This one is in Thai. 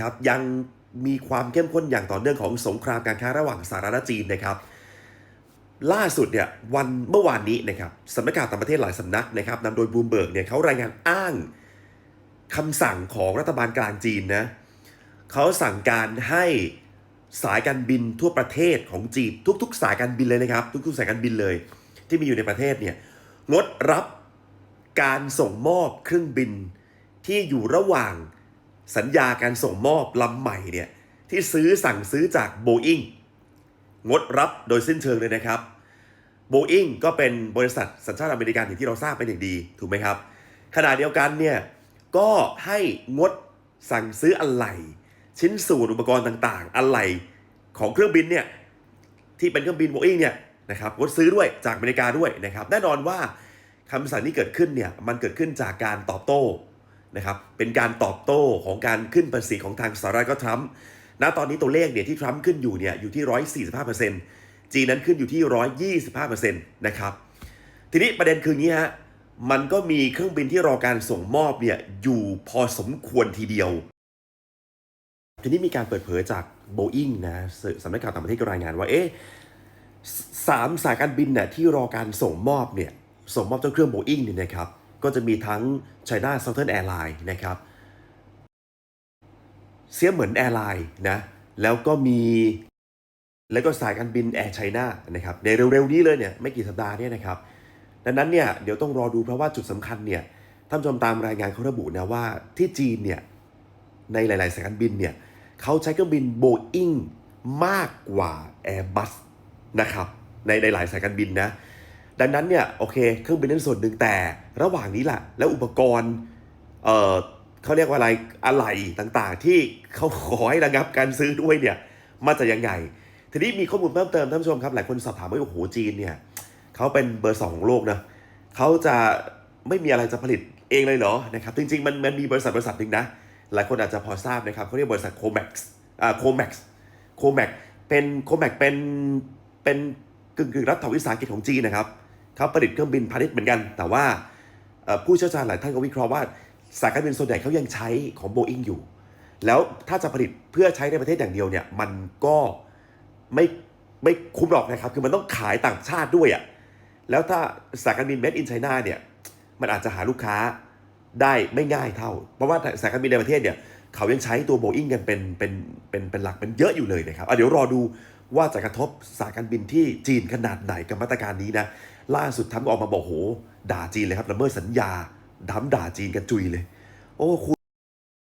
ครับยังมีความเข้มข้นอย่างต่อเนื่องของสงครามการค้าระหว่างสหรัฐและจีนนะครับ ล่าสุดเนี่ยวันเมื่อวานนี้นะครับสำนักข่าวต่างประเทศหลายสำนักนะครับนำโดยบูมเบิร์กเนี่ยเขารายงานอ้างคำสั่งของรัฐบาลกลางจีนนะเขาสั่งการให้สายการบินทั่วประเทศของจีนทุก ๆ สายการบินเลยนะครับ ทุกๆสายการบินเลย ที่มีอยู่ในประเทศเนี่ยงดรับการส่งมอบเครื่องบินที่อยู่ระหว่าง สัญญาการส่งมอบลำใหม่เนี่ยที่ซื้อสั่งซื้อจากโบอิงงดรับโดยสิ้นเชิงเลยนะครับโบอิงก็เป็นบริษัทสัญชาติอเมริกันอย่างที่เราทราบเป็นอย่างดีถูกไหมครับ ขณะเดียวกันเนี่ยก็ให้งดสั่งซื้ออะไหล่ชิ้นส่วนอุปกรณ์ต่างๆ อะไหล่ของเครื่องบินเนี่ยที่เป็นเครื่องบินโบอิงเนี่ยนะครับงดซื้อด้วยจากอเมริกาด้วยนะครับ แน่นอนว่าคำสั่งที่เกิดขึ้นเนี่ยมันเกิดขึ้นจากการตอบโต้ นะครับเป็นการตอบโต้ของการขึ้นภาษีของทางสหรัฐก็ทรัมป์ณตอนนี้ตัวเลขเนี่ยที่ทรัมป์ขึ้นอยู่เนี่ยอยู่ที่ 145%จีนนั้นขึ้นอยู่ที่ 125%นะครับทีนี้ประเด็นคืออย่างนี้ฮะมันก็มีเครื่องบินที่รอการส่งมอบเนี่ยอยู่พอสมควรทีเดียว ทีนี้มีการเปิดเผยจาก Boeing นะสำนักข่าวต่างประเทศก็รายงานว่าเอ๊ะสสามสายการบินเนี่ยที่รอการส่งมอบเนี่ยส่งมอบเจ้าเครื่อง Boeing เนี่ยนะครับ ก็จะมีทั้ง China Southern Airlines นะครับ เสียเหมือนแอร์ไลน์นะ แล้วก็มี แล้วก็สายการบินแอร์ไชน่านะครับ ในเร็วๆนี้เลยเนี่ย ไม่กี่สัปดาห์เนี่ยนะครับ ดังนั้นเนี่ย เดี๋ยวต้องรอดูเพราะว่าจุดสำคัญเนี่ย ท่านผู้ชมตามรายงานเขาระบุนะว่าที่จีนเนี่ย ในหลาย ๆ สายการบินเนี่ยเขาใช้เครื่องบินโบอิงมากกว่า Airbus นะครับ ในในหลายสายการบินนะ ดังนั้นเนี่ยโอเค เครื่องบินนั้นส่วนหนึ่งแต่ระหว่างนี้แหละแล้วอุปกรณ์เอ่อเขาเรียกว่าอะไรอะไหล่ต่างๆ ที่เขาขอให้ระงับการซื้อด้วยเนี่ยมาจากยังไง ทีนี้มีข้อมูลเพิ่มเติมท่านผู้ชมครับ หลายคนสอบถามว่าโอ้โหจีนเนี่ยเขาเป็นเบอร์สองของโลกนะเขาจะไม่มีอะไรจะผลิตเองเลยเหรอนะครับจริงๆมันมันมีบริษัทบริษัทหนึ่งนะ หลายคนอาจจะพอทราบนะครับเขาเรียกบริษัทโคแม็กซ์อ่าโคแม็กซ์โคแม็กเป็นโคแม็กเป็นเป็นกึ่งกึ่งรัฐวิสาหกิจของจีนนะครับ เขาผลิตเครื่องบินพาณิชย์เหมือนกัน แต่ว่าผู้เชี่ยวชาญหลายท่านก็วิเคราะห์ว่าสายการบินส่วนใหญ่เขายังใช้ของโบอิงอยู่ แล้วถ้าจะผลิตเพื่อใช้ในประเทศอย่างเดียวเนี่ยมันก็ไม่ไม่คุ้มหรอกนะครับ คือมันต้องขายต่างชาติด้วยอะ่ะแล้วถ้าสายการบิน made in China เนี่ยมันอาจจะหาลูกค้าได้ไม่ง่ายเท่า เพราะว่าสายการบินในประเทศเนี่ยเขายังใช้ตัวโบอิงกันเป็นเป็นเป็นเป็นหลักเป็นเยอะอยู่เลยนะครับอะเดี๋ยวรอดูว่าจะกระทบสายการบินที่จีนขนาดไหนกับมาตรการนี้นะ ล่าสุดทั้งออกมาบอกโห ด่าจีนเลยครับละเมิดสัญญาดำด่าจีนกันจุยเลย โอ้คุณ